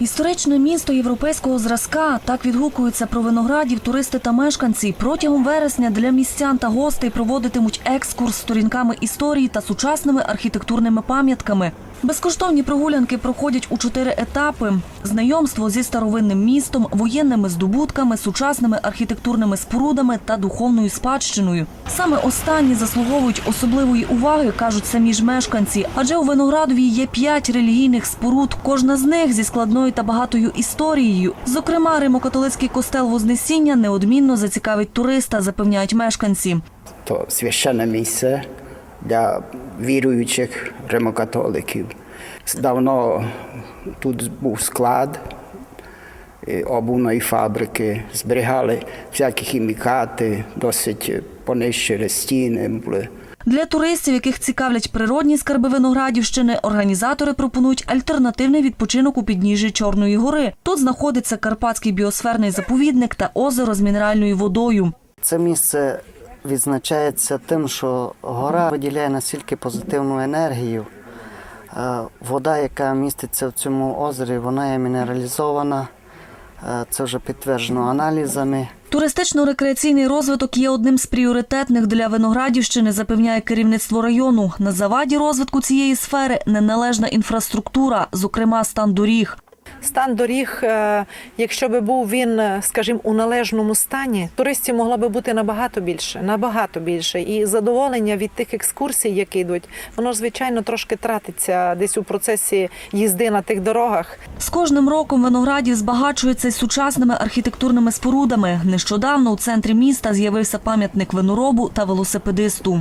Історичне місто європейського зразка так відгукуються про виноградів туристи та мешканці. Протягом вересня для містян та гостей проводитимуть екскурс сторінками історії та сучасними архітектурними пам'ятками. Безкоштовні прогулянки проходять у чотири етапи: знайомство зі старовинним містом, воєнними здобутками, сучасними архітектурними спорудами та духовною спадщиною. Саме останні заслуговують особливої уваги, кажуть самі ж мешканці. Адже у Виноградові є п'ять релігійних споруд, кожна з них зі складною та багатою історією. Зокрема, Римо-католицький костел Вознесіння неодмінно зацікавить туриста, запевняють мешканці. то священне місце для віруючих римокатоликів. Давно тут був склад обувної фабрики, зберігали всякі хімікати, досить понищили стіни були. Для туристів, яких цікавлять природні скарби Виноградівщини, організатори пропонують альтернативний відпочинок у підніжжі Чорної гори. Тут знаходиться Карпатський біосферний заповідник та озеро з мінеральною водою. Це місце відзначається тим, що гора виділяє настільки позитивну енергію. Е, Вода, яка міститься в цьому озері, вона є мінералізована. Е, Це вже підтверджено аналізами. Туристично-рекреаційний розвиток є одним з пріоритетних для Виноградівщини, запевняє керівництво району. На заваді розвитку цієї сфери неналежна інфраструктура, зокрема стан доріг. Стан доріг, е, якщо би був він, е, скажімо, у належному стані, туристів могло би бути набагато більше, набагато більше. І задоволення від тих екскурсій, які йдуть, воно звичайно трошки тратиться десь у процесі їзди на тих дорогах. З кожним роком Виноградів збагачується й сучасними архітектурними спорудами. Нещодавно у центрі міста з'явився пам'ятник виноробу та велосипедисту.